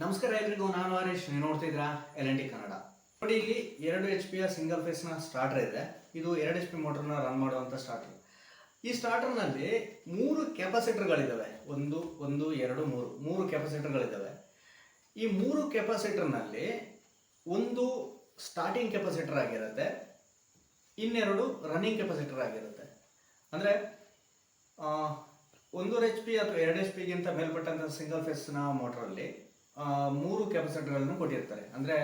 ನಮಸ್ಕಾರ ಎಲ್ರಿಗೂ, ನಾನು ಹರೀಶ್. ನೀವು ನೋಡ್ತಿದ್ದೀರಾ ಎಲ್ ಎನ್ ಟಿ ಕನ್ನಡ. ನೋಡಿ ಇಲ್ಲಿ ಎರಡು ಎಚ್ ಪಿಯ ಸಿಂಗಲ್ ಫೇಸ್ನ ಸ್ಟಾರ್ಟರ್ ಇದೆ. ಇದು ಎರಡು ಎಚ್ ಪಿ ಮೋಟರ್ನ ರನ್ ಮಾಡುವಂಥ ಸ್ಟಾರ್ಟರ್ ಈ ಸ್ಟಾರ್ಟರ್ನಲ್ಲಿ ಮೂರು ಕೆಪಾಸಿಟರ್ಗಳಿದ್ದಾವೆ ಒಂದು ಒಂದು, ಎರಡು, ಮೂರು. ಮೂರು ಕೆಪಾಸಿಟರ್ಗಳಿದ್ದಾವೆ ಈ ಮೂರು ಕೆಪಾಸಿಟರ್ನಲ್ಲಿ ಒಂದು ಸ್ಟಾರ್ಟಿಂಗ್ ಕೆಪಾಸಿಟರ್ ಆಗಿರುತ್ತೆ. ಇನ್ನೆರಡು ರನ್ನಿಂಗ್ ಕೆಪಾಸಿಟರ್ ಆಗಿರುತ್ತೆ. ಅಂದರೆ ಒಂದೂವರೆ ಎಚ್ ಪಿ ಅಥವಾ ಎರಡು ಎಚ್ ಪಿಗಿಂತ ಮೇಲ್ಪಟ್ಟಂಥ ಸಿಂಗಲ್ ಫೇಸ್ನ ಮೋಟ್ರಲ್ಲಿ ಮೂರು ಕೆಪಾಸಿಟರ್ಗಳನ್ನು ಕೊಟ್ಟಿರ್ತಾರೆ. ಅಂದರೆ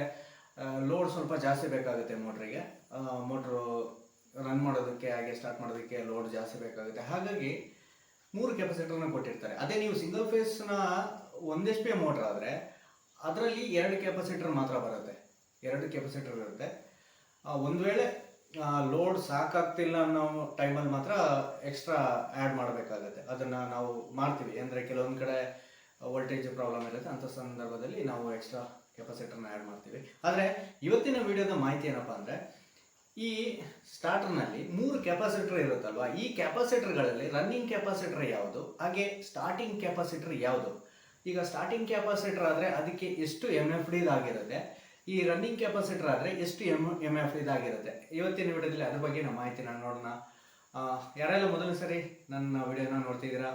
ಲೋಡ್ ಸ್ವಲ್ಪ ಜಾಸ್ತಿ ಬೇಕಾಗುತ್ತೆ ಮೋಟ್ರಿಗೆ. ಮೋಟ್ರು ರನ್ ಮಾಡೋದಕ್ಕೆ, ಹಾಗೆ ಸ್ಟಾರ್ಟ್ ಮಾಡೋದಕ್ಕೆ ಲೋಡ್ ಜಾಸ್ತಿ ಬೇಕಾಗುತ್ತೆ. ಹಾಗಾಗಿ ಮೂರು ಕೆಪಾಸಿಟರ್ನ ಕೊಟ್ಟಿರ್ತಾರೆ. ಅದೇ ನೀವು ಸಿಂಗಲ್ ಫೇಸ್ನ ಒಂದೆಷ್ಟು ಪೇ ಮೋಟ್ರ್ ಆದರೆ, ಅದರಲ್ಲಿ ಎರಡು ಕೆಪಾಸಿಟರ್ ಮಾತ್ರ ಬರುತ್ತೆ. ಎರಡು ಕೆಪಾಸಿಟರ್ ಇರುತ್ತೆ. ಒಂದು ವೇಳೆ ಲೋಡ್ ಸಾಕಾಗ್ತಿಲ್ಲ ಅನ್ನೋ ಟೈಮಲ್ಲಿ ಮಾತ್ರ ಎಕ್ಸ್ಟ್ರಾ ಆ್ಯಡ್ ಮಾಡಬೇಕಾಗತ್ತೆ. ಅದನ್ನು ನಾವು ಮಾಡ್ತೀವಿ. ಅಂದರೆ ಕೆಲವೊಂದು ಕಡೆ ವೋಲ್ಟೇಜ್ ಪ್ರಾಬ್ಲಮ್ ಇರುತ್ತೆ. ಅಂಥ ಸಂದರ್ಭದಲ್ಲಿ ನಾವು ಎಕ್ಸ್ಟ್ರಾ ಕೆಪಾಸಿಟರ್ನ ಆ್ಯಡ್ ಮಾಡ್ತೀವಿ. ಆದರೆ ಇವತ್ತಿನ ವಿಡಿಯೋದ ಮಾಹಿತಿ ಏನಪ್ಪ ಅಂದರೆ, ಈ ಸ್ಟಾರ್ಟರ್ನಲ್ಲಿ ಮೂರು ಕೆಪಾಸಿಟರ್ ಇರುತ್ತಲ್ವಾ? ಈ ಕೆಪಾಸಿಟರ್ಗಳಲ್ಲಿ ರನ್ನಿಂಗ್ ಕೆಪಾಸಿಟರ್ ಯಾವುದು? ಹಾಗೆ ಸ್ಟಾರ್ಟಿಂಗ್ ಕೆಪಾಸಿಟರ್ ಯಾವುದು? ಈಗ ಸ್ಟಾರ್ಟಿಂಗ್ ಕೆಪಾಸಿಟರ್ ಆದರೆ ಅದಕ್ಕೆ ಎಷ್ಟು ಎಂ ಎಫ್ ಡಿದಾಗಿರುತ್ತೆ ಈ ರನ್ನಿಂಗ್ ಕೆಪಾಸಿಟರ್ ಆದರೆ ಎಷ್ಟು ಎಂ ಎಂ ಎಫ್ ಇದಾಗಿರುತ್ತೆ ಇವತ್ತಿನ ವಿಡಿಯೋದಲ್ಲಿ ಅದ್ರ ಬಗ್ಗೆ ನಾವು ಮಾಹಿತಿನ ನೋಡೋಣ. ಯಾರೆಲ್ಲ ಮೊದಲನೇ ಸರಿ ನನ್ನ ವಿಡಿಯೋನ ನೋಡ್ತಿದ್ದೀರಾ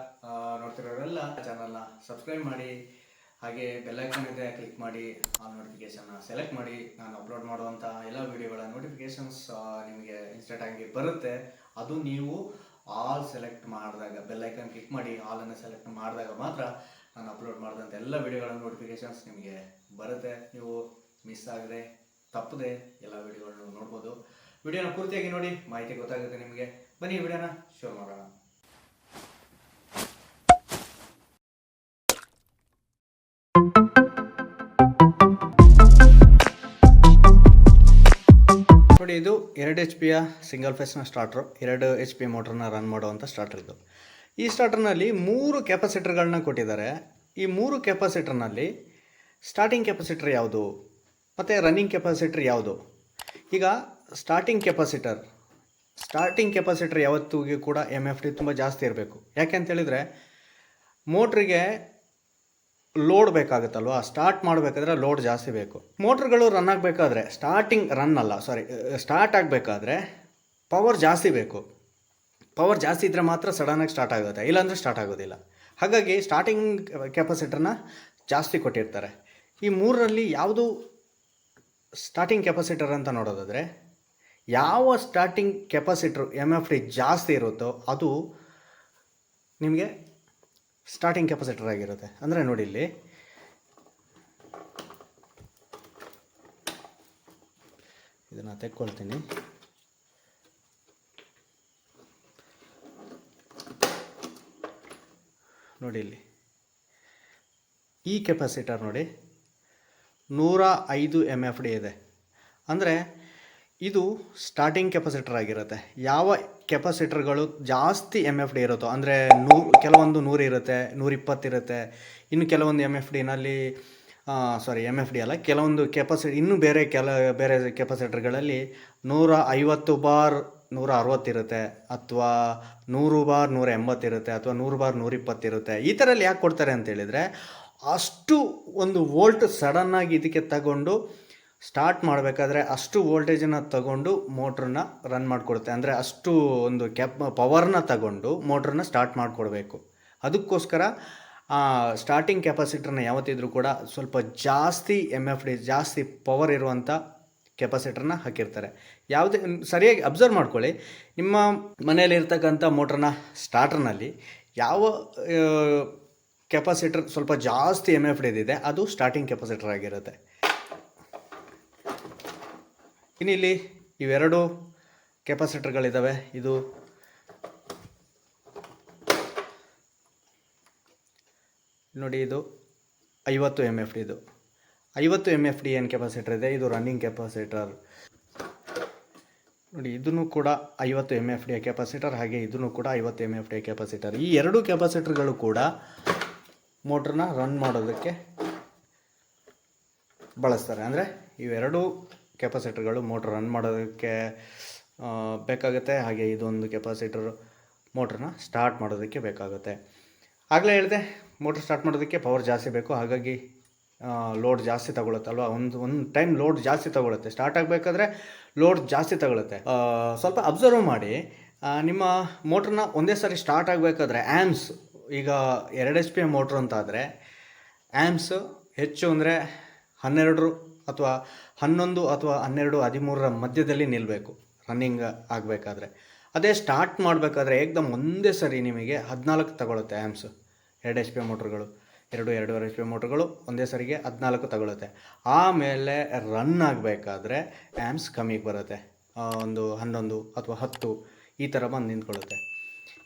ನೋಡ್ತಿರೋರೆಲ್ಲ ಚಾನಲ್ನ ಸಬ್ಸ್ಕ್ರೈಬ್ ಮಾಡಿ, ಹಾಗೆ ಬೆಲ್ಲೈಕನ್ ಇದೆ ಕ್ಲಿಕ್ ಮಾಡಿ, ಆ ನೋಟಿಫಿಕೇಶನ್ನ ಸೆಲೆಕ್ಟ್ ಮಾಡಿ, ನಾನು ಅಪ್ಲೋಡ್ ಮಾಡುವಂಥ ಎಲ್ಲ ವಿಡಿಯೋಗಳ ನೋಟಿಫಿಕೇಶನ್ಸ್ ನಿಮಗೆ ಇನ್ಸ್ಟೆಂಟ್ ಆಗಿ ಬರುತ್ತೆ. ಅದು ನೀವು ಆಲ್ ಸೆಲೆಕ್ಟ್ ಮಾಡಿದಾಗ ಬೆಲ್ಲೈಕನ್ ಕ್ಲಿಕ್ ಮಾಡಿ ಆಲನ್ನು ಸೆಲೆಕ್ಟ್ ಮಾಡಿದಾಗ ಮಾತ್ರ ನಾನು ಅಪ್ಲೋಡ್ ಮಾಡಿದಂಥ ಎಲ್ಲ ವಿಡಿಯೋಗಳ ನೋಟಿಫಿಕೇಶನ್ಸ್ ನಿಮಗೆ ಬರುತ್ತೆ. ನೀವು ಮಿಸ್ ಆಗದೆ, ತಪ್ಪದೆ ಎಲ್ಲ ವಿಡಿಯೋಗಳನ್ನು ನೋಡ್ಬೋದು. ವಿಡಿಯೋನ ಪೂರ್ತಿಯಾಗಿ ನೋಡಿ, ಮಾಹಿತಿ ಗೊತ್ತಾಗುತ್ತೆ ನಿಮಗೆ. ಬನ್ನಿ ವಿಡಿಯೋನ ಶುರು ಮಾಡೋಣ. ಇದು ಎರಡು ಎಚ್ ಪಿಯ ಸಿಂಗಲ್ ಫೇಸ್ನ ಸ್ಟಾರ್ಟ್ರು ಎರಡು ಎಚ್ ಪಿ ಮೋಟ್ರನ್ನ ರನ್ ಮಾಡುವಂಥ ಸ್ಟಾರ್ಟರ್ ಇದು. ಈ ಸ್ಟಾರ್ಟರ್ನಲ್ಲಿ ಮೂರು ಕೆಪಾಸಿಟರ್ಗಳನ್ನ ಕೊಟ್ಟಿದ್ದಾರೆ. ಈ ಮೂರು ಕೆಪಾಸಿಟರ್ನಲ್ಲಿ ಸ್ಟಾರ್ಟಿಂಗ್ ಕೆಪಾಸಿಟರ್ ಯಾವುದು? ಮತ್ತು ರನ್ನಿಂಗ್ ಕೆಪಾಸಿಟರ್ ಯಾವುದು? ಈಗ ಸ್ಟಾರ್ಟಿಂಗ್ ಕೆಪಾಸಿಟರ್ ಸ್ಟಾರ್ಟಿಂಗ್ ಕೆಪಾಸಿಟರ್ ಯಾವತ್ತಿಗೂ ಕೂಡ ಎಂ ಎಫ್ ಡಿ ತುಂಬ ಜಾಸ್ತಿ ಇರಬೇಕು. ಯಾಕೆ ಅಂತ ಹೇಳಿದರೆ ಮೋಟ್ರಿಗೆ ಲೋಡ್ ಬೇಕಾಗುತ್ತಲ್ವಾ? ಸ್ಟಾರ್ಟ್ ಮಾಡಬೇಕಾದ್ರೆ ಲೋಡ್ ಜಾಸ್ತಿ ಬೇಕು. ಮೋಟ್ರ್ಗಳು ರನ್ ಆಗಬೇಕಾದ್ರೆ ಸ್ಟಾರ್ಟಿಂಗ್ ರನ್ ಅಲ್ಲ ಸಾರಿ ಸ್ಟಾರ್ಟ್ ಆಗಬೇಕಾದ್ರೆ ಪವರ್ ಜಾಸ್ತಿ ಬೇಕು. ಪವರ್ ಜಾಸ್ತಿ ಇದ್ದರೆ ಮಾತ್ರ ಸಡನ್ನಾಗಿ ಸ್ಟಾರ್ಟ್ ಆಗುತ್ತೆ, ಇಲ್ಲಾಂದರೆ ಸ್ಟಾರ್ಟ್ ಆಗೋದಿಲ್ಲ. ಹಾಗಾಗಿ ಸ್ಟಾರ್ಟಿಂಗ್ ಕೆಪಾಸಿಟರ್ನ ಜಾಸ್ತಿ ಕೊಟ್ಟಿರ್ತಾರೆ. ಈ ಮೂರರಲ್ಲಿ ಯಾವುದು ಸ್ಟಾರ್ಟಿಂಗ್ ಕೆಪಾಸಿಟರ್ ಅಂತ ನೋಡೋದಾದರೆ ಯಾವ starting capacitor M F D ಜಾಸ್ತಿ ಇರುತ್ತೋ ಅದು ನಿಮಗೆ ಸ್ಟಾರ್ಟಿಂಗ್ ಕೆಪಾಸಿಟರ್ ಆಗಿರುತ್ತೆ. ಅಂದರೆ ನೋಡಿ ಇಲ್ಲಿ. ಇದನ್ನು ತೆಕ್ಕೊಳ್ತೀನಿ. ನೋಡಿ ಇಲ್ಲಿ. ಈ ಕೆಪಾಸಿಟರ್ ನೋಡಿ ನೂರ ಐದು ಎಂ ಎಫ್ ಡಿ ಇದೆ. ಅಂದರೆ ಇದು ಸ್ಟಾರ್ಟಿಂಗ್ ಕೆಪಾಸಿಟರ್ ಆಗಿರುತ್ತೆ. ಯಾವ ಕೆಪಾಸಿಟರ್ಗಳು ಜಾಸ್ತಿ ಎಂ ಎಫ್ ಡಿ ಇರುತ್ತೋ, ಅಂದರೆ ನೂರು, ಕೆಲವೊಂದು ನೂರು ಇರುತ್ತೆ ನೂರಿಪ್ಪತ್ತಿರುತ್ತೆ ಇನ್ನು ಕೆಲವೊಂದು ಎಂ ಎಫ್ ಡಿನಲ್ಲಿ ಸಾರಿ ಎಂ ಎಫ್ ಡಿ ಅಲ್ಲ, ಕೆಲವೊಂದು ಕೆಪಾಸಿಟಿ ಇನ್ನೂ ಬೇರೆ ಕೆಲ, ಬೇರೆ ಕೆಪಾಸಿಟರ್ಗಳಲ್ಲಿ ನೂರ ಐವತ್ತು ಬಾರ್ ನೂರ ಅರವತ್ತಿರುತ್ತೆ ಅಥವಾ ನೂರು ಬಾರ್ ನೂರ ಎಂಬತ್ತಿರುತ್ತೆ ಅಥವಾ ನೂರು ಬಾರ್ ನೂರಿಪ್ಪತ್ತಿರುತ್ತೆ ಈ ಥರಲ್ಲಿ ಯಾಕೆ ಕೊಡ್ತಾರೆ ಅಂತ ಹೇಳಿದರೆ, ಅಷ್ಟು ಒಂದು ವೋಲ್ಟ್ ಸಡನ್ನಾಗಿ ಇದಕ್ಕೆ ತಗೊಂಡು ಸ್ಟಾರ್ಟ್ ಮಾಡಬೇಕಾದ್ರೆ ಅಷ್ಟು ವೋಲ್ಟೇಜನ್ನು ತಗೊಂಡು ಮೋಟ್ರನ್ನ ರನ್ ಮಾಡಿಕೊಡುತ್ತೆ. ಅಂದರೆ ಅಷ್ಟು ಒಂದು ಕ್ಯಾಪ್, ಪವರ್ನ ತಗೊಂಡು ಮೋಟ್ರನ್ನ ಸ್ಟಾರ್ಟ್ ಮಾಡಿಕೊಡ್ಬೇಕು. ಅದಕ್ಕೋಸ್ಕರ ಸ್ಟಾರ್ಟಿಂಗ್ ಕೆಪಾಸಿಟರ್ನ ಯಾವತ್ತಿದ್ರೂ ಕೂಡ ಸ್ವಲ್ಪ ಜಾಸ್ತಿ ಎಂ ಎಫ್ ಡಿ ಜಾಸ್ತಿ ಪವರ್ ಇರುವಂಥ ಕೆಪಾಸಿಟರ್ನ ಹಾಕಿರ್ತಾರೆ. ಯಾವುದೇ, ಸರಿಯಾಗಿ ಅಬ್ಸರ್ವ್ ಮಾಡ್ಕೊಳ್ಳಿ. ನಿಮ್ಮ ಮನೆಯಲ್ಲಿರ್ತಕ್ಕಂಥ ಮೋಟ್ರನ್ನ ಸ್ಟಾರ್ಟರ್ನಲ್ಲಿ ಯಾವ ಕೆಪಾಸಿಟರ್ ಸ್ವಲ್ಪ ಜಾಸ್ತಿ ಎಂ ಎಫ್ ಡಿದಿದೆ ಅದು ಸ್ಟಾರ್ಟಿಂಗ್ ಕೆಪಾಸಿಟರ್ ಆಗಿರುತ್ತೆ. ಇನ್ನು ಇಲ್ಲಿ ಇವೆರಡು ಕೆಪಾಸಿಟರ್ಗಳಿದ್ದಾವೆ ಇದು ನೋಡಿ, ಇದು ಐವತ್ತು ಎಂ ಎಫ್ ಡಿ ಇದು. ಐವತ್ತು ಎಂ ಎಫ್ ಡಿ ಏನು ಕೆಪಾಸಿಟರ್ ಇದೆ? ಇದು ರನ್ನಿಂಗ್ ಕೆಪಾಸಿಟರ್ ನೋಡಿ, ಇದನ್ನು ಕೂಡ ಐವತ್ತು ಎಂ ಎಫ್ ಡಿಯ ಕೆಪಾಸಿಟರ್, ಹಾಗೆ ಇದನ್ನು ಕೂಡ ಐವತ್ತು ಎಂ ಎಫ್ ಡಿ ಕೆಪಾಸಿಟರ್. ಈ ಎರಡು ಕೆಪಾಸಿಟರ್ಗಳು ಕೂಡ ಮೋಟ್ರನ್ನ ರನ್ ಮಾಡೋದಕ್ಕೆ ಬಳಸ್ತಾರೆ. ಅಂದರೆ ಇವೆರಡು ಕೆಪಾಸಿಟರ್ಗಳು ಮೋಟ್ರ್ ರನ್ ಮಾಡೋದಕ್ಕೆ ಬೇಕಾಗುತ್ತೆ. ಹಾಗೆ ಇದೊಂದು ಕೆಪಾಸಿಟರ್ ಮೋಟ್ರನ್ನ ಸ್ಟಾರ್ಟ್ ಮಾಡೋದಕ್ಕೆ ಬೇಕಾಗುತ್ತೆ. ಆಗಲೇ ಹೇಳಿದೆ, ಮೋಟ್ರ್ ಸ್ಟಾರ್ಟ್ ಮಾಡೋದಕ್ಕೆ ಪವರ್ ಜಾಸ್ತಿ ಬೇಕು. ಹಾಗಾಗಿ ಲೋಡ್ ಜಾಸ್ತಿ ತಗೊಳುತ್ತೆ ಅಲ್ವಾ? ಒಂದು ಒಂದು ಟೈಮ್ ಲೋಡ್ ಜಾಸ್ತಿ ತಗೊಳುತ್ತೆ. ಸ್ಟಾರ್ಟ್ ಆಗಬೇಕಾದ್ರೆ ಲೋಡ್ ಜಾಸ್ತಿ ತಗೊಳುತ್ತೆ. ಸ್ವಲ್ಪ ಅಬ್ಸರ್ವ್ ಮಾಡಿ. ನಿಮ್ಮ ಮೋಟ್ರನ್ನ ಒಂದೇ ಸಾರಿ ಸ್ಟಾರ್ಟ್ ಆಗಬೇಕಾದ್ರೆ ಆ್ಯಮ್ಸ್ ಈಗ ಎರಡು ಎಚ್ ಪಿ ಮೋಟ್ರ್ ಅಂತ ಆದರೆ ಆ್ಯಮ್ಸ್ ಹೆಚ್ಚು ಅಂದರೆ ಹನ್ನೆರಡು ಅಥವಾ ಹನ್ನೊಂದು ಅಥವಾ ಹನ್ನೆರಡು, ಹದಿಮೂರರ ಮಧ್ಯದಲ್ಲಿ ನಿಲ್ಲಬೇಕು ರನ್ನಿಂಗ್ ಆಗಬೇಕಾದ್ರೆ. ಅದೇ ಸ್ಟಾರ್ಟ್ ಮಾಡಬೇಕಾದ್ರೆ ಏಕ್ದಮ್ ಒಂದೇ ಸರಿ ನಿಮಗೆ ಹದಿನಾಲ್ಕು ತಗೊಳುತ್ತೆ ಆ್ಯಮ್ಸ್ ಎರಡು ಎಚ್ ಪಿ ಮೋಟ್ರ್ಗಳು ಎರಡು ಎರಡೂವರೆ ಎಚ್ ಪಿ ಮೋಟ್ರ್ಗಳು ಒಂದೇ ಸರಿಗೆ ಹದಿನಾಲ್ಕು ತಗೊಳುತ್ತೆ. ಆಮೇಲೆ ರನ್ ಆಗಬೇಕಾದ್ರೆ ಆ್ಯಮ್ಸ್ ಕಮ್ಮಿಗೆ ಬರುತ್ತೆ. ಒಂದು ಹನ್ನೊಂದು ಅಥವಾ ಹತ್ತು ಈ ಥರ ಬಂದು ನಿಂತ್ಕೊಳ್ಳುತ್ತೆ.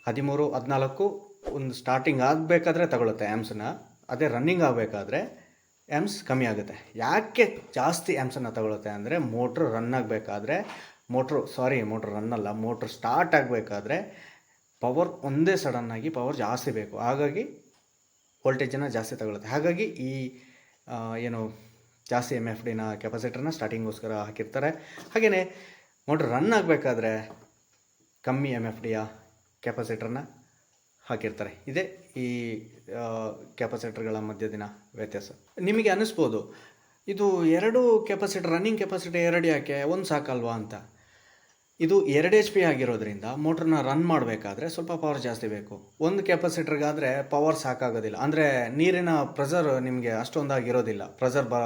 ಹದಿಮೂರು, ಹದಿನಾಲ್ಕು ಒಂದು ಸ್ಟಾರ್ಟಿಂಗ್ ಆಗಬೇಕಾದ್ರೆ ತಗೊಳುತ್ತೆ ಆ್ಯಮ್ಸನ್ನ ಅದೇ ರನ್ನಿಂಗ್ ಆಗಬೇಕಾದ್ರೆ ಆ್ಯಮ್ಸ್ ಕಮ್ಮಿ ಆಗುತ್ತೆ. ಯಾಕೆ ಜಾಸ್ತಿ ಆ್ಯಮ್ಸನ್ನು ತಗೊಳುತ್ತೆ ಅಂದರೆ ಮೋಟ್ರ್ ರನ್ ಆಗಬೇಕಾದ್ರೆ ಮೋಟ್ರು ಸಾರಿ ಮೋಟ್ರ್ ರನ್ ಅಲ್ಲ ಮೋಟ್ರ್ ಸ್ಟಾರ್ಟ್ ಆಗಬೇಕಾದ್ರೆ ಪವರ್ ಒಂದೇ ಸಡನ್ನಾಗಿ ಪವರ್ ಜಾಸ್ತಿ ಬೇಕು. ಹಾಗಾಗಿ ವೋಲ್ಟೇಜನ್ನು ಜಾಸ್ತಿ ತಗೊಳುತ್ತೆ. ಹಾಗಾಗಿ ಈ ಏನು ಜಾಸ್ತಿ ಎಂ ಎಫ್ ಡಿನ ಕೆಪಾಸಿಟರ್ನ ಸ್ಟಾರ್ಟಿಂಗೋಸ್ಕರ ಹಾಕಿರ್ತಾರೆ. ಹಾಗೆಯೇ ಮೋಟ್ರ್ ರನ್ ಆಗಬೇಕಾದ್ರೆ ಕಮ್ಮಿ ಎಂ ಎಫ್ ಡಿಯ ಕೆಪಾಸಿಟರ್ನ ಹಾಕಿರ್ತಾರೆ. ಇದೇ ಈ ಕೆಪಾಸಿಟರ್ಗಳ ಮಧ್ಯದಿನ ವ್ಯತ್ಯಾಸ. ನಿಮಗೆ ಅನ್ನಿಸ್ಬೋದು, ಇದು ಎರಡು ಕೆಪಾಸಿಟರ್ ರನ್ನಿಂಗ್ ಕೆಪಾಸಿಟಿ ಎರಡು ಯಾಕೆ? ಒಂದು ಸಾಕಲ್ವಾ ಅಂತ? ಇದು ಎರಡು ಎಚ್ ಪಿ ಆಗಿರೋದ್ರಿಂದ ಮೋಟ್ರನ್ನ ರನ್ ಮಾಡಬೇಕಾದ್ರೆ ಸ್ವಲ್ಪ ಪವರ್ ಜಾಸ್ತಿ ಬೇಕು. ಒಂದು ಕೆಪಾಸಿಟರ್ಗಾದರೆ ಪವರ್ ಸಾಕಾಗೋದಿಲ್ಲ. ಅಂದರೆ ನೀರಿನ ಪ್ರೆಸರ್ ನಿಮಗೆ ಅಷ್ಟೊಂದಾಗಿರೋದಿಲ್ಲ. ಪ್ರೆಸರ್ ಬ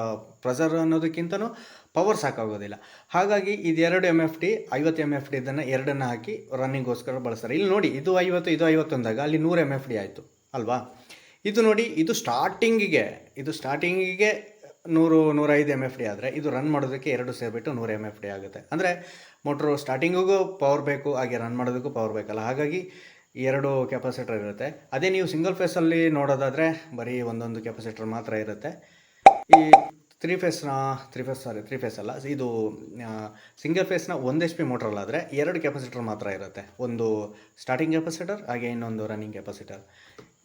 ಪ್ರೆಸರ್ ಅನ್ನೋದಕ್ಕಿಂತನೂ ಪವರ್ ಸಾಕಾಗೋದಿಲ್ಲ ಹಾಗಾಗಿ ಇದು ಎರಡು ಎಂ ಎಫ್ ಟಿ ಐವತ್ತು ಎಂ ಎಫ್ ಟಿ ಇದನ್ನು ಎರಡನ್ನು ಹಾಕಿ ರನ್ನಿಂಗೋಸ್ಕರ ಬಳಸ್ತಾರೆ. ಇಲ್ಲಿ ನೋಡಿ, ಇದು ಐವತ್ತು ಇದು ಐವತ್ತು ಅಂದಾಗ ಅಲ್ಲಿ ನೂರು ಎಂ ಎಫ್ ಡಿ ಆಯಿತು, ಅಲ್ವಾ? ಇದು ನೋಡಿ, ಇದು ಸ್ಟಾರ್ಟಿಂಗಿಗೆ ಇದು ಸ್ಟಾರ್ಟಿಂಗಿಗೆ ನೂರು, ನೂರೈದು ಎಂ ಎಫ್ ಡಿ ಆದರೆ ಇದು ರನ್ ಮಾಡೋದಕ್ಕೆ ಎರಡು ಸೇರಿಬಿಟ್ಟು ನೂರು ಎಂ ಎಫ್ ಡಿ ಆಗುತ್ತೆ. ಅಂದರೆ ಮೋಟ್ರು ಸ್ಟಾರ್ಟಿಂಗಿಗೂ ಪವರ್ ಬೇಕು, ಹಾಗೆ ರನ್ ಮಾಡೋದಕ್ಕೂ ಪವರ್ ಬೇಕಲ್ಲ. ಹಾಗಾಗಿ ಎರಡು ಕೆಪಾಸಿಟರ್ ಇರುತ್ತೆ. ಅದೇ ನೀವು ಸಿಂಗಲ್ ಫೇಸಲ್ಲಿ ನೋಡೋದಾದರೆ ಬರೀ ಒಂದೊಂದು ಕೆಪಾಸಿಟರ್ ಮಾತ್ರ ಇರುತ್ತೆ. ಈ three ಫೇಸ್ನ, three phase sorry, three phase ಅಲ್ಲ, ಇದು ಸಿಂಗಲ್ ಫೇಸ್ನ ಒಂದು ಎಚ್ ಪಿ ಮೋಟ್ರಲ್ಲಾದರೆ ಎರಡು ಕೆಪಾಸಿಟರ್ ಮಾತ್ರ ಇರುತ್ತೆ. ಒಂದು ಸ್ಟಾರ್ಟಿಂಗ್ ಕೆಪಾಸಿಟರ್ ಹಾಗೆ ಇನ್ನೊಂದು ರನ್ನಿಂಗ್ ಕೆಪಾಸಿಟರ್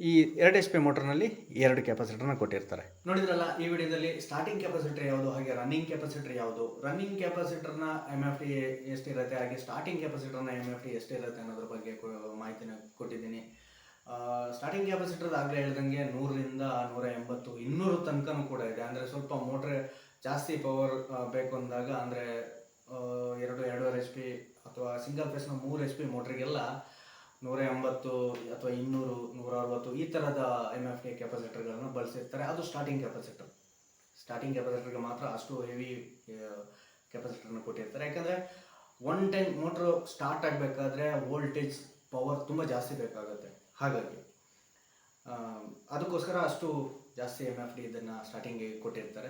ಈ ಎರಡು ಎಚ್ ಪಿ ಮೋಟರ್ನಲ್ಲಿ ಎರಡು ಕೆಪಾಸಿಟರ್ನ ಕೊಟ್ಟಿರ್ತಾರೆ. ನೋಡಿದ್ರಲ್ಲ, ಈ ವಿಡಿಯೋದಲ್ಲಿ ಸ್ಟಾರ್ಟಿಂಗ್ ಕೆಪಾಸಿಟರ್ ಯಾವುದು, ಹಾಗೆ ರನ್ನಿಂಗ್ ಕೆಪಾಸಿಟರ್ ಯಾವುದು? ರನ್ನಿಂಗ್ ಕೆಪಾಸಿಟರ್ನ ಎಂ ಎಫ್ ಟಿ ಎಷ್ಟಿರುತ್ತೆ, ಹಾಗೆ ಸ್ಟಾರ್ಟಿಂಗ್ ಕೆಪಾಸಿಟರ್ನ ಎಂ ಎಫ್ ಟಿ ಎಷ್ಟಿರುತ್ತೆ ಅನ್ನೋದ್ರ ಬಗ್ಗೆ ಮಾಹಿತಿನ ಕೊಟ್ಟಿದ್ದೀನಿ. ಸ್ಟಾರ್ಟಿಂಗ್ ಕ್ಯಾಪಾಸಿಟರ್ ಆಗಲೇ ಹೇಳ್ದಂಗೆ ನೂರರಿಂದ ನೂರ ಎಂಬತ್ತು, ಇನ್ನೂರು ತನಕನೂ ಕೂಡ ಇದೆ. ಅಂದರೆ ಸ್ವಲ್ಪ ಮೋಟ್ರ್ ಜಾಸ್ತಿ ಪವರ್ ಬೇಕು ಅಂದಾಗ ಅಂದರೆ ಎರಡು, ಎರಡೂವರೆ ಎಚ್ ಪಿ ಅಥವಾ ಸಿಂಗಲ್ ಫೇಸ್ನ ಮೂರು ಎಚ್ ಪಿ ಮೋಟ್ರಿಗೆಲ್ಲ ನೂರ ಎಂಬತ್ತು ಅಥವಾ ಇನ್ನೂರು, ನೂರ ಅರವತ್ತು ಈ ಥರದ ಎಂ ಎಫ್ ಟಿ ಕೆಪಾಸಿಟರ್ಗಳನ್ನು ಬಳಸಿರ್ತಾರೆ. ಅದು ಸ್ಟಾರ್ಟಿಂಗ್ ಕೆಪಾಸಿಟರ್ ಸ್ಟಾರ್ಟಿಂಗ್ ಕೆಪಾಸಿಟರ್ಗೆ ಮಾತ್ರ ಅಷ್ಟು ಹೆವಿ ಕೆಪಾಸಿಟರ್ನ ಕೊಟ್ಟಿರ್ತಾರೆ. ಯಾಕಂದರೆ ಒನ್ ಟೈಮ್ ಮೋಟ್ರ್ ಸ್ಟಾರ್ಟ್ ಆಗಬೇಕಾದ್ರೆ ವೋಲ್ಟೇಜ್ ಪವರ್ ತುಂಬ ಜಾಸ್ತಿ ಬೇಕಾಗುತ್ತೆ. ಹಾಗಾಗಿ ಅದಕ್ಕೋಸ್ಕರ ಅಷ್ಟು ಜಾಸ್ತಿ ಎಂ ಎಫ್ ಡಿ ಇದನ್ನು ಸ್ಟಾರ್ಟಿಂಗಿಗೆ ಕೊಟ್ಟಿರ್ತಾರೆ.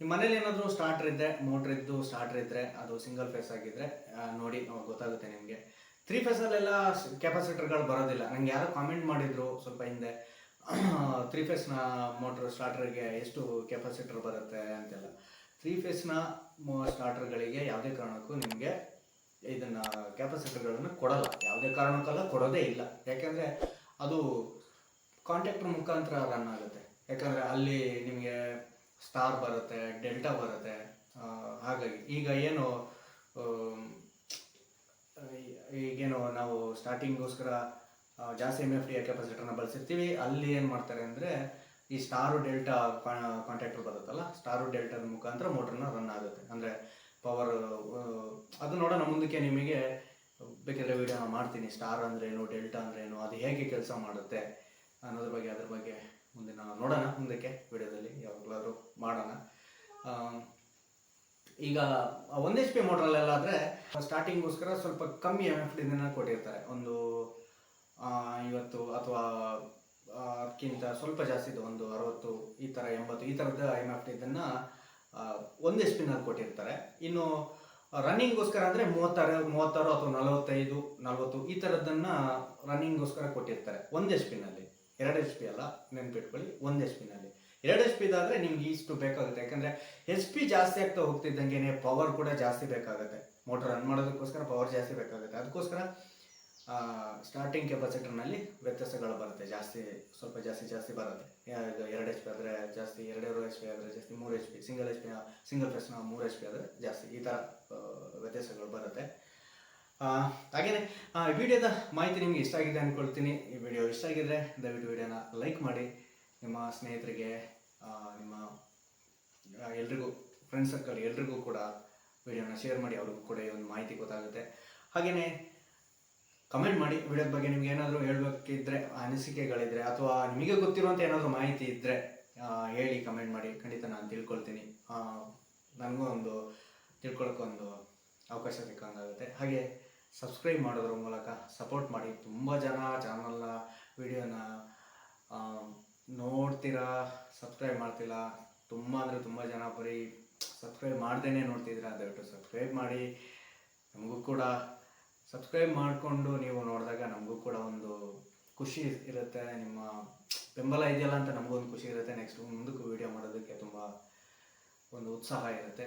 ನಿಮ್ಮ ಮನೇಲಿ ಏನಾದರೂ ಸ್ಟಾರ್ಟರ್ ಇದ್ದರೆ ಮೋಟ್ರ್ ಇದ್ದು ಸ್ಟಾರ್ಟರ್ ಇದ್ದರೆ ಅದು ಸಿಂಗಲ್ ಫೇಸ್ ಆಗಿದ್ದರೆ ನೋಡಿ ಗೊತ್ತಾಗುತ್ತೆ ನಿಮಗೆ. ತ್ರೀ ಫೇಸಲ್ಲೆಲ್ಲ ಕೆಪಾಸಿಟರ್ಗಳು ಬರೋದಿಲ್ಲ. ನನಗೆ ಯಾರೋ ಕಾಮೆಂಟ್ ಮಾಡಿದ್ರು ಸ್ವಲ್ಪ ಹಿಂದೆ ತ್ರೀ ಫೇಸ್ನ ಮೋಟ್ರ್ ಸ್ಟಾರ್ಟರ್ಗೆ ಎಷ್ಟು ಕೆಪಾಸಿಟರ್ ಬರುತ್ತೆ ಅಂತೆಲ್ಲ. ತ್ರೀ ಫೇಸ್ನ ಸ್ಟಾರ್ಟರ್ಗಳಿಗೆ ಯಾವುದೇ ಕಾರಣಕ್ಕೂ ನಿಮಗೆ ಇದನ್ನು ಕ್ಯಾಪಾಸಿಟರ್ಗಳನ್ನು ಕೊಡಲ್ಲ. ಯಾವುದೇ ಕಾರಣಕ್ಕಲ್ಲ ಕೊಡೋದೇ ಇಲ್ಲ. ಯಾಕೆಂದರೆ ಅದು ಕಾಂಟ್ಯಾಕ್ಟರ್ ಮುಖಾಂತರ ರನ್ ಆಗುತ್ತೆ. ಯಾಕಂದರೆ ಅಲ್ಲಿ ನಿಮಗೆ ಸ್ಟಾರ್ ಬರುತ್ತೆ ಡೆಲ್ಟಾ ಬರುತ್ತೆ ಹಾಗಾಗಿ ಈಗ ಏನು ಈಗೇನು ನಾವು ಸ್ಟಾರ್ಟಿಂಗ್ಗೋಸ್ಕರ ಜಾಸ್ತಿ ಎಂ ಎಫ್ ಡಿ ಕೆಪಾಸಿಟರ್ನ ಬಳಸಿರ್ತೀವಿ. ಅಲ್ಲಿ ಏನು ಮಾಡ್ತಾರೆ ಅಂದರೆ ಈ ಸ್ಟಾರು ಡೆಲ್ಟಾ ಕಾಂಟ್ಯಾಕ್ಟರ್ ಬರುತ್ತಲ್ಲ ಸ್ಟಾರು ಡೆಲ್ಟಾದ ಮುಖಾಂತರ ಮೋಟ್ರನ್ನ ರನ್ ಆಗುತ್ತೆ. ಅಂದರೆ ಪವರ್ ಅದು ನೋಡೋಣ ಮುಂದಕ್ಕೆ ನಿಮಗೆ. ಬೇಕಾದ್ರೆ ವಿಡಿಯೋ ಮಾಡ್ತೀನಿ. ಸ್ಟಾರ್ ಅಂದ್ರೇನು ಡೆಲ್ಟಾ ಅಂದ್ರೇನು, ಅದು ಹೇಗೆ ಕೆಲಸ ಮಾಡುತ್ತೆ ಅನ್ನೋದ್ರ ಬಗ್ಗೆ, ಅದ್ರ ಬಗ್ಗೆ ಮುಂದೆ ನಾವು ನೋಡೋಣ. ಮುಂದಕ್ಕೆ ವಿಡಿಯೋದಲ್ಲಿ ಯಾವಾಗಲಾದರೂ ಮಾಡೋಣ. ಈಗ ಒಂದೇ ಎಚ್ ಪಿ ಮೋಟ್ರಲ್ಲೆಲ್ಲ ಆದರೆ ಸ್ಟಾರ್ಟಿಂಗ್ಗೋಸ್ಕರ ಸ್ವಲ್ಪ ಕಮ್ಮಿ ಎಂ ಎಫ್ ಡಿನ ಕೊಟ್ಟಿರ್ತಾರೆ. ಒಂದು ಇವತ್ತು ಅಥವಾ ಅದಕ್ಕಿಂತ ಸ್ವಲ್ಪ ಜಾಸ್ತಿ ಇದೆ ಒಂದು ಅರವತ್ತು ಈ ಥರ ಎಂಬತ್ತು ಈ ಥರದ ಎಂ ಎಫ್ ಡಿ ಇದನ್ನು ಒಂದು ಸ್ಪಿನ್ನರ್ ಕೊಟ್ಟಿರ್ತಾರೆ. ಇನ್ನು ರನ್ನಿಂಗ್ಗೋಸ್ಕರ ಅಂದರೆ ಮೂವತ್ತಾರು ಮೂವತ್ತಾರು ಅಥವಾ ನಲವತ್ತೈದು, ನಲವತ್ತು ಈ ಥರದ್ದನ್ನು ರನ್ನಿಂಗ್ಗೋಸ್ಕರ ಕೊಟ್ಟಿರ್ತಾರೆ. ಒಂದೇ ಸ್ಪಿನ್ನಲ್ಲಿ ಎರಡು ಎಚ್ ಪಿ ಅಲ್ಲ, ನೆನ್ಪಿಟ್ಕೊಳ್ಳಿ. ಒಂದೇ ಎಚ್ ಪಿನಲ್ಲಿ ಎರಡು ಎಚ್ ಪಿದಾದರೆ ನಿಮ್ಗೆ ಇಷ್ಟು ಬೇಕಾಗುತ್ತೆ. ಯಾಕಂದರೆ ಎಚ್ ಪಿ ಜಾಸ್ತಿ ಆಗ್ತಾ ಹೋಗ್ತಿದ್ದಂಗೆ ಪವರ್ ಕೂಡ ಜಾಸ್ತಿ ಬೇಕಾಗುತ್ತೆ. ಮೋಟರ್ ರನ್ ಮಾಡೋದಕ್ಕೋಸ್ಕರ ಪವರ್ ಜಾಸ್ತಿ ಬೇಕಾಗುತ್ತೆ. ಅದಕ್ಕೋಸ್ಕರ ಸ್ಟಾರ್ಟಿಂಗ್ ಕೆಪಾಸಿಟರ್ನಲ್ಲಿ ವ್ಯತ್ಯಾಸಗಳು ಬರುತ್ತೆ. ಜಾಸ್ತಿ, ಸ್ವಲ್ಪ ಜಾಸ್ತಿ ಜಾಸ್ತಿ ಬರುತ್ತೆ. ಎರಡು ಎಚ್ ಪಿ ಆದರೆ ಜಾಸ್ತಿ ಎರಡೆರಡು ಎಚ್ ಪಿ ಆದರೆ ಜಾಸ್ತಿ, ಮೂರು H P single H P single ಫೇಸ್ನ ಮೂರು ಎಚ್ ಪಿ ಆದರೆ ಜಾಸ್ತಿ ಈ ಥರ ವ್ಯತ್ಯಾಸಗಳು ಬರುತ್ತೆ. ಹಾಗೆಯೇ ಈ ವಿಡಿಯೋದ ಮಾಹಿತಿ ನಿಮಗೆ ಇಷ್ಟ ಆಗಿದೆ ಅಂದ್ಕೊಳ್ತೀನಿ ಈ ವಿಡಿಯೋ ಇಷ್ಟ ಆಗಿದ್ರೆ ದಯವಿಟ್ಟು ವಿಡಿಯೋನ ಲೈಕ್ ಮಾಡಿ. ನಿಮ್ಮ ಸ್ನೇಹಿತರಿಗೆ ನಿಮ್ಮ ಎಲ್ರಿಗೂ ಫ್ರೆಂಡ್ ಸರ್ಕಲ್ ಎಲ್ರಿಗೂ ಕೂಡ ವಿಡಿಯೋನ ಶೇರ್ ಮಾಡಿ. ಅವ್ರಿಗೂ ಕೂಡ ಈ ಒಂದು ಮಾಹಿತಿ ಗೊತ್ತಾಗುತ್ತೆ. ಹಾಗೆಯೇ ಕಮೆಂಟ್ ಮಾಡಿ ವಿಡಿಯೋದ ಬಗ್ಗೆ ನಿಮ್ಗೆ ಏನಾದರೂ ಹೇಳಬೇಕಿದ್ರೆ ಅನಿಸಿಕೆಗಳಿದ್ರೆ, ಅಥವಾ ನಿಮಗೆ ಗೊತ್ತಿರುವಂಥ ಏನಾದರೂ ಮಾಹಿತಿ ಇದ್ದರೆ ಹೇಳಿ ಕಮೆಂಟ್ ಮಾಡಿ. ಖಂಡಿತ ನಾನು ತಿಳ್ಕೊಳ್ತೀನಿ. ನನಗೂ ಒಂದು ತಿಳ್ಕೊಳ್ಳೋಕ್ಕೊಂದು ಅವಕಾಶ ಸಿಕ್ಕಂಗಾಗುತ್ತೆ. ಹಾಗೆ ಸಬ್ಸ್ಕ್ರೈಬ್ ಮಾಡೋದ್ರ ಮೂಲಕ ಸಪೋರ್ಟ್ ಮಾಡಿ. ತುಂಬ ಜನ ಚಾನಲ್ನ ವಿಡಿಯೋನ ನೋಡ್ತೀರಾ ಸಬ್ಸ್ಕ್ರೈಬ್ ಮಾಡ್ತಿಲ್ಲ ತುಂಬ ಅಂದರೆ ತುಂಬ ಜನ ಬರೀ ಸಬ್ಸ್ಕ್ರೈಬ್ ಮಾಡ್ದೇ ನೋಡ್ತಿದ್ದೀರಾ, ದಯವಿಟ್ಟು ಸಬ್ಸ್ಕ್ರೈಬ್ ಮಾಡಿ. ನಮಗೂ ಕೂಡ ಸಬ್ಸ್ಕ್ರೈಬ್ ಮಾಡಿಕೊಂಡು ನೀವು ನೋಡಿದಾಗ ನಮಗೂ ಕೂಡ ಒಂದು ಖುಷಿ ಇರುತ್ತೆ, ನಿಮ್ಮ ಬೆಂಬಲ ಇದೆಯಲ್ಲ ಅಂತ ನಮಗೂ ಒಂದು ಖುಷಿ ಇರುತ್ತೆ. ನೆಕ್ಸ್ಟ್ ಮುಂದಕ್ಕೂ ವೀಡಿಯೋ ಮಾಡೋದಕ್ಕೆ ತುಂಬ ಒಂದು ಉತ್ಸಾಹ ಇರುತ್ತೆ.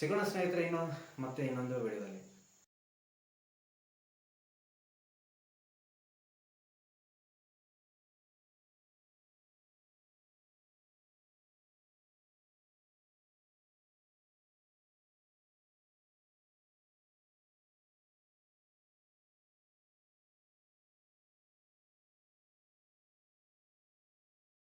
ಸಿಗೋಣ ಸ್ನೇಹಿತರೆ, ಇನ್ನು ಮತ್ತೆ ಇನ್ನೊಂದು ವಿಡಿಯೋದಲ್ಲಿ